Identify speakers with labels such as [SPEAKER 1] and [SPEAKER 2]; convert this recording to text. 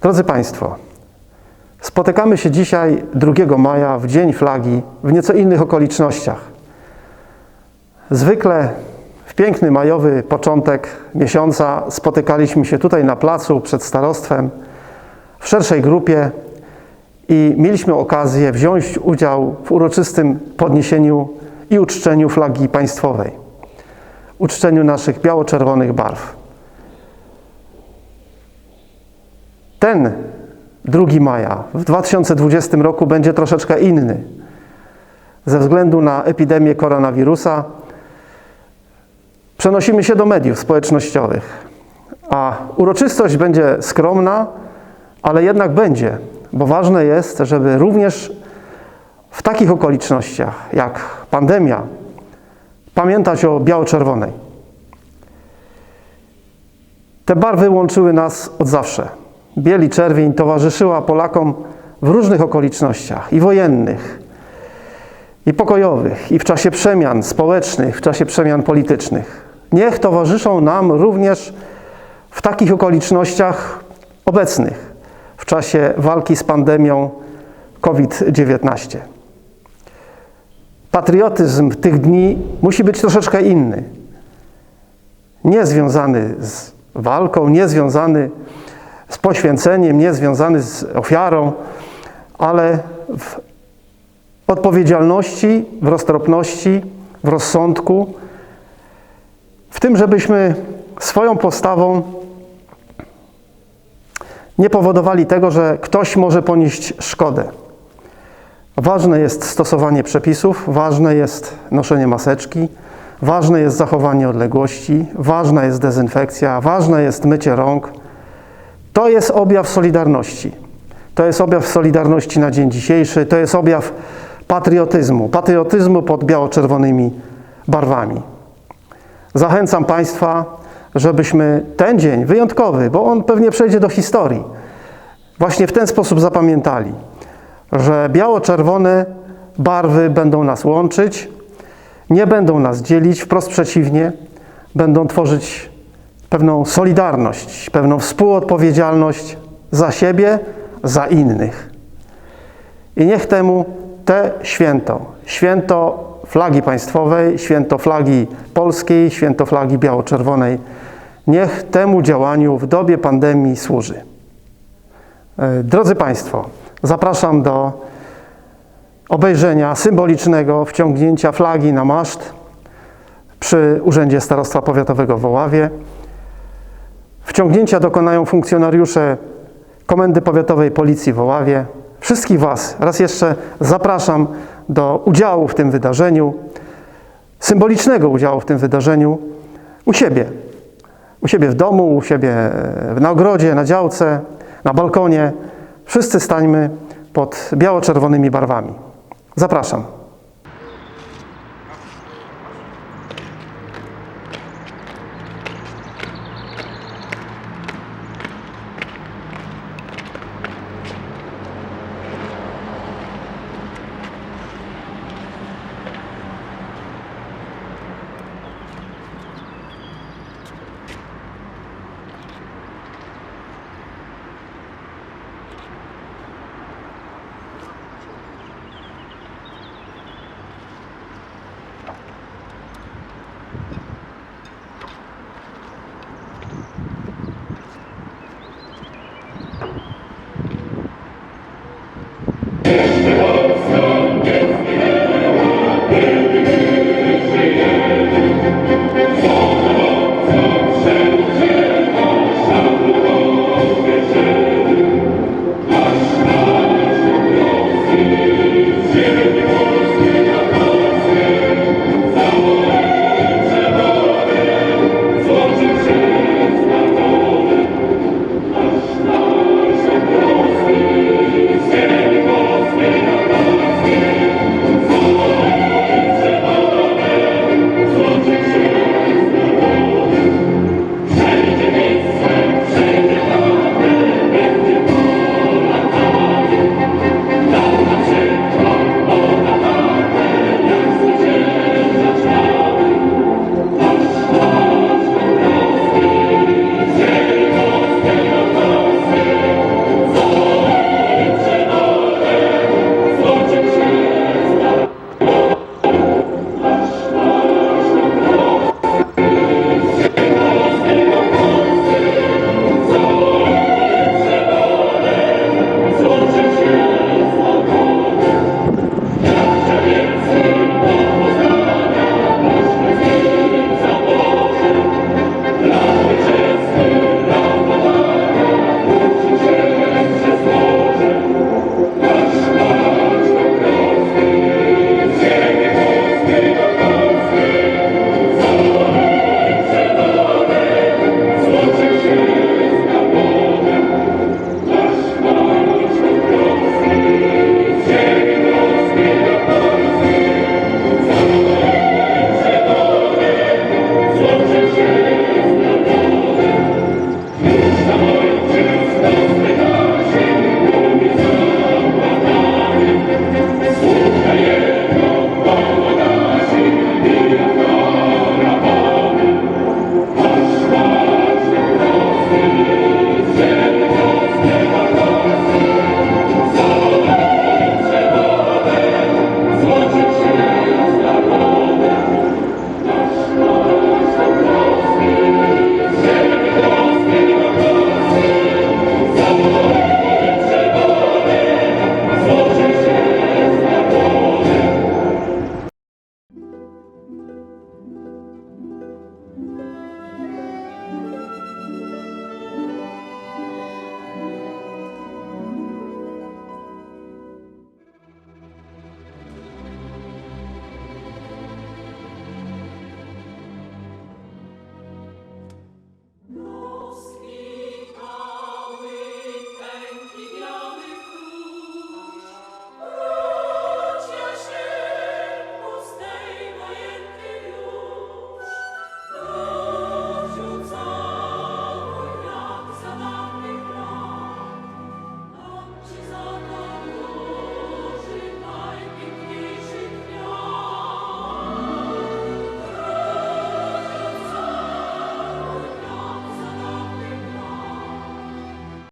[SPEAKER 1] Drodzy Państwo, spotykamy się dzisiaj 2 maja w Dzień Flagi w nieco innych okolicznościach. Zwykle w piękny majowy początek miesiąca spotykaliśmy się tutaj na placu przed starostwem w szerszej grupie i mieliśmy okazję wziąć udział w uroczystym podniesieniu i uczczeniu flagi państwowej, uczczeniu naszych biało-czerwonych barw. Ten 2 maja w 2020 roku będzie troszeczkę inny. Ze względu na epidemię koronawirusa przenosimy się do mediów społecznościowych, a uroczystość będzie skromna, ale jednak będzie, bo ważne jest, żeby również w takich okolicznościach jak pandemia pamiętać o biało-czerwonej. Te barwy łączyły nas od zawsze. Biel i czerwień towarzyszyła Polakom w różnych okolicznościach i wojennych, i pokojowych, i w czasie przemian społecznych, w czasie przemian politycznych. Niech towarzyszą nam również w takich okolicznościach obecnych, w czasie walki z pandemią COVID-19. Patriotyzm tych dni musi być troszeczkę inny. Nie związany z walką, nie związany z poświęceniem, nie związany z ofiarą, ale w odpowiedzialności, w roztropności, w rozsądku, w tym, żebyśmy swoją postawą nie powodowali tego, że ktoś może ponieść szkodę. Ważne jest stosowanie przepisów, ważne jest noszenie maseczki, ważne jest zachowanie odległości, ważna jest dezynfekcja, ważne jest mycie rąk. To jest objaw solidarności. To jest objaw solidarności na dzień dzisiejszy, to jest objaw patriotyzmu, patriotyzmu pod biało-czerwonymi barwami. Zachęcam Państwa, żebyśmy ten dzień wyjątkowy, bo on pewnie przejdzie do historii, właśnie w ten sposób zapamiętali, że biało-czerwone barwy będą nas łączyć, nie będą nas dzielić, wprost przeciwnie, będą tworzyć pewną solidarność, pewną współodpowiedzialność za siebie, za innych. I niech temu te święto, święto flagi państwowej, święto flagi polskiej, święto flagi biało-czerwonej, niech temu działaniu w dobie pandemii służy. E, Drodzy Państwo, zapraszam do obejrzenia symbolicznego wciągnięcia flagi na maszt przy Urzędzie Starostwa Powiatowego w Oławie. Wciągnięcia dokonają funkcjonariusze Komendy Powiatowej Policji w Oławie. Wszystkich Was raz jeszcze zapraszam do udziału w tym wydarzeniu, symbolicznego udziału w tym wydarzeniu u siebie. U siebie w domu, u siebie na ogrodzie, na działce, na balkonie. Wszyscy stańmy pod biało-czerwonymi barwami. Zapraszam.